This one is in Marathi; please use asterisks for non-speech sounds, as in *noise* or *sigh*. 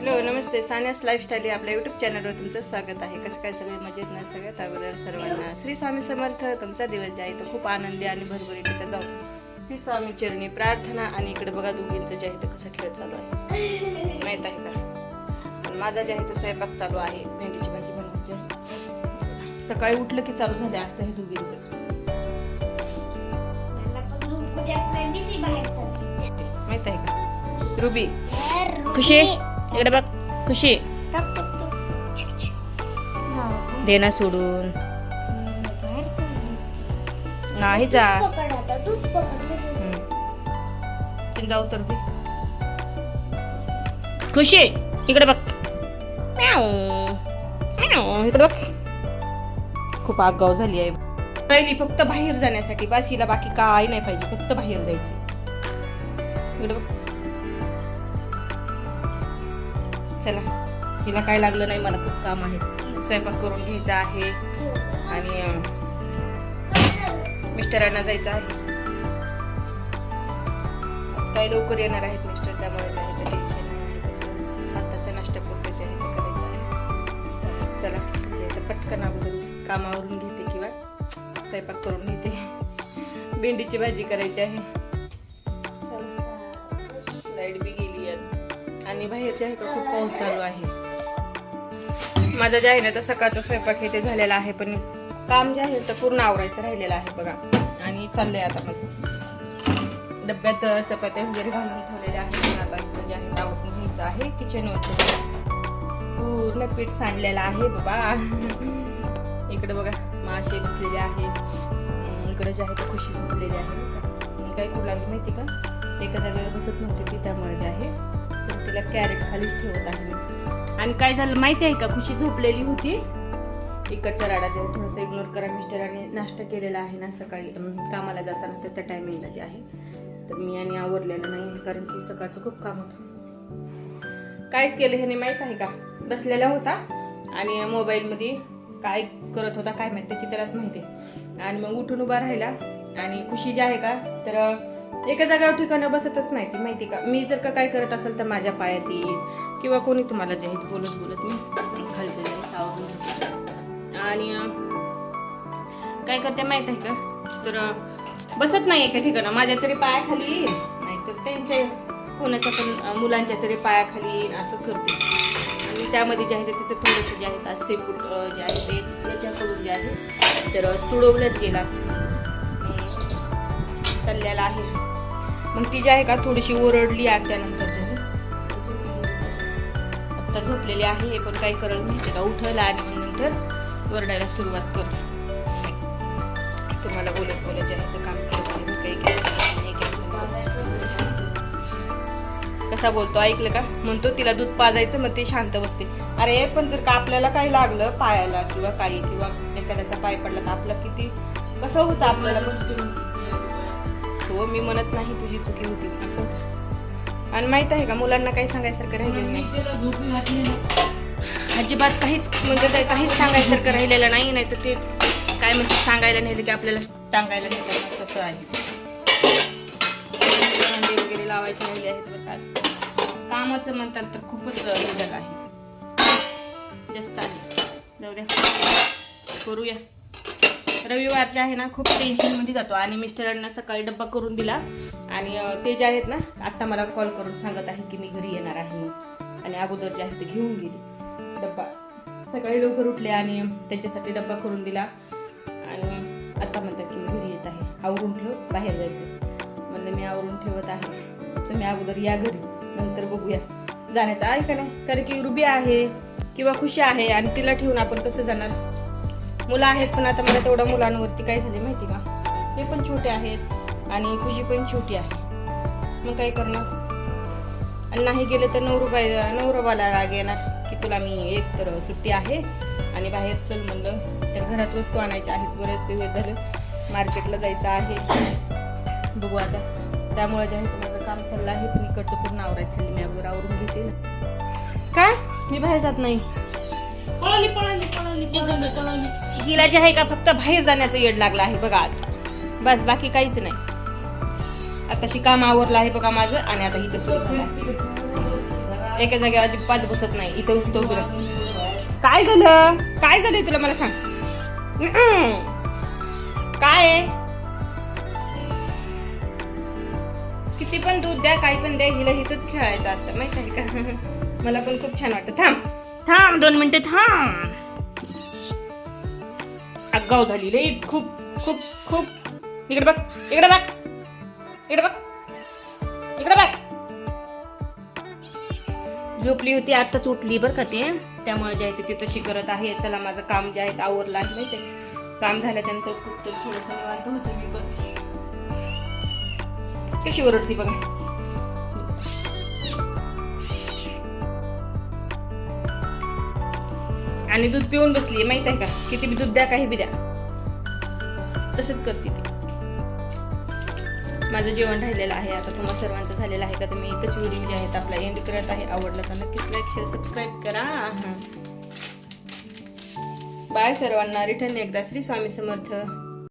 हॅलो नमस्ते. सान्यास लाईफस्टाईल या आपल्या युट्यूब चॅनलवर तुमचं स्वागत आहे. कसं काय सगळे मजेत ना? सगळ्यात अगोदर सर्वांना श्री स्वामी समर्थ. तुमचा दिवस जे आहे तो खूप आनंदी आणि भरभरीचा जाऊ श्री स्वामी चरणी प्रार्थना आणि इकडे बघा दोघींचं जे आहे तो कसा खेळ चालू आहे. माहीत आहे का? माझा जे आहे तो स्वयंपाक चालू आहे. भेंडीची भाजी बनवायची सकाळी उठलं की चालू झाले असतं हे दोघींचं. माहीत आहे का? रुबी. खुशी? इकडे बघ खुशी. देना सोडून. नाही जा. जाऊ तर खुशी इकडे बघ. इकडे बघ. खूप आगाव झाली आहे पहिली फक्त बाहेर जाण्यासाठी. बस हिला बाकी काही नाही पाहिजे. फक्त बाहेर जायचं इकडे बघ. चला हिला काय लागलं नाही मला खूप काम आहे. स्वयंपाक करून घ्यायचा आहे आणि मिस्टरांना जायचं आहे. आज काय लवकर येणार आहेत मिस्टर त्यामुळे आत्ताचा आताचा नाश्ता पुरतं जे आहे ते करायचं आहे. चला तर पटकन अगोदर कामावरून घेते किंवा स्वयंपाक करून घेते. भेंडीची भाजी करायची आहे. लाइट बी गेली आणि बाहेरच्या जे आहे खूप पाऊस चालू आहे. माझा जे आहे ना तर सकाळचा स्वयंपाक इथे झालेला आहे पण काम जे आहे तर पूर्ण आवरायचं राहिलेलं आहे बघा. आणि चाललंय आता माझं. डब्यात चपात्या वगैरे घालून ठेवलेल्या आहेत. आता जे आहे आवरून घ्यायचं आहे किचनवरचं पूर्ण पीठ सांडलेलं आहे बाबा. इकडे बघा मासे बसलेले आहे इकडे जे आहे ते खुशी झोपलेली आहे काही काय माहिती का? एका जागेवर बसत नव्हते ती त्यामुळे जे आहे. तिला कॅरेट खाली ठेवत आहे मी. आणि काय झालं माहिती आहे का? खुशी झोपलेली होती. इकडच्या राडा जे थोडंसं इग्नोर करा मिस्टरांनी नाश्ता केलेला आहे ना सकाळी. कामाला जाताना तर त्या टायमिंगला जे आहे. तर मी आणि आवरलेलं नाही कारण की सकाळचं खूप काम होतं. काय केलं ह्याने माहीत आहे का? बसलेला होता आणि मोबाईलमध्ये काय करत होता काय माहिती त्याची त्यालाच माहिती आणि मग उठून उभा राहिला. आणि खुशी जी आहे का तर एका जागेवर ठिकाणं बसतच नाही ती माहिती का? मी जर का काय करत असेल तर माझ्या पायात येईल किंवा कोणी तुम्हाला जे बोलत बोलत मी खालच्या जाईल आणि काय करते माहीत आहे का? तर बसत नाही एका ठिकाणं. माझ्या तरी पायाखाली येईल नाहीतर त्यांच्या कोणाच्या पण मुलांच्या तरी पायाखाली येईल असं करते. आणि त्यामध्ये जे आहे ते तिचं थोडंसं जे आहे आज जे आहे ते त्याच्याकडून जे आहे तर तुडवलंच गेलं असं तळलेला आहे. मग ती जी आहे का थोडीशी ओरडली आहे त्यानंतर जे आत्ता झोपलेली आहे हे पण काय करेल माहिती का उठलं आणि मग नंतर ओरडायला सुरुवात करतो तुम्हाला बोलत बोलत जे आहे ते काम करत आहे मी काही नाही कसा बोलतो ऐकलं का? म्हणतो तिला दूध पाजायचं मग ते शांत बसते. अरे पण जर का आपल्याला काही लागलं पायाला किंवा काही किंवा एखाद्याचा पाय पडला तर आपलं किती कसं होतं आपल्याला? हो मी म्हणत नाही तुझी चुकी होती असं आणि माहीत आहे का मुलांना काही सांगायसारखं राहिलेलं नाही. अजिबात काहीच म्हणजे काहीच सांगायसारखं राहिलेलं नाही नाही तर ते काय म्हणते सांगायला नेलं की आपल्याला टांगायला नेलं तसं आहे. भांडे वगैरे लावायचे राहिले आहेत. कामाचं म्हणतात तर खूपच आहे. जास्त आहे. जाऊ द्या. करूया. रविवारचे आहे ना खूप टेन्शनमध्ये जातो. आणि मिस्टरांना सकाळी डब्बा करून दिला. आणि ते जे आहेत ना आत्ता मला कॉल करून सांगत आहे की मी घरी येणार आहे आणि अगोदर जे आहे ते घेऊन गेली. डब्बा. सकाळी लवकर उठले आणि त्यांच्यासाठी डब्बा करून दिला. आणि आता म्हणतात की मी घरी येत आहे. आवरून ठेव बाहेर जायचं. म्हणलं मी आवरून ठेवत आहे. तुम्ही अगोदर या घरी. नंतर बघूया. जाण्याचं आहे का नाही? कारण की रुबी आहे किंवा खुशी आहे आणि तिला ठेवून आपण कसं जाणार? मुलं आहेत पण आता मला तेवढ्या मुलांवरती काय झाले माहिती का? ते पण छोटे आहेत आणि खुशी पण छोटी आहे. मग काय करणार? आणि नाही गेलं तर नवरुबाई नवरोबाला राग येणार की तुला मी एक तर सुट्टी आहे आणि बाहेर चल म्हणलं तर घरात वस्तू आणायच्या आहेत बरं ते झालं. मार्केटला जायचं आहे. बघू आता. त्यामुळे जे आहे माझं काम चाललं आहे पण इकडचं पूर्ण आवरायचं मी अगोदर आवरून घेते. ना काय? मी बाहेर जात नाही. पळाली पळाली पळाली पळाली पळाली. हिला जे आहे का फक्त बाहेर जाण्याचं येड लागलं आहे बघा आता. बस बाकी काहीच नाही. आताशी काम आवरलं आहे बघा माझं आणि आता हिचं सुरू झालं आहे. एका जागेवर अजिबात बसत नाही. इथं उठतो उभं काय झालं? काय झालंय तुला मला सांग. हम्म. काय आहे? किती पण दूध द्या काही पण द्या हिला हिथंच खेळायचं असतं माहीत आहे का? *laughs* मला पण खूप छान वाटतं. थांब. थांब दोन मिनिटं थांब. आगाव झाली लईच खूप खूप खूप. इकडे बघ इकडे बघ. इकडे बघ. इकडे बघ. झोपली होती आताच उठली बरं का ते. त्यामुळे जे आहे ते तशी करत आहे. चला माझं काम जे आहे ते आवरलं आहे माहिती काम झाल्याच्यानंतर खूप तर थोडंसं निवांत होतं मी बघ कशी ओरडती बघा. आणि दूध पिऊन बसली माहीत आहे का? किती बी दूध द्या काही बी द्या. तसंच करते ती. माझं जेवण राहिलेलं आहे आता तुम्हा सर्वांचं झालेलं आहे का तर मी इथंच व्हिडिओ जे आहेत आपला एंड करत आहे. आवडला तर नक्कीच लाईक शेअर सबस्क्राईब करा. बाय सर्वांना. रिटर्न एकदा श्री स्वामी समर्थ.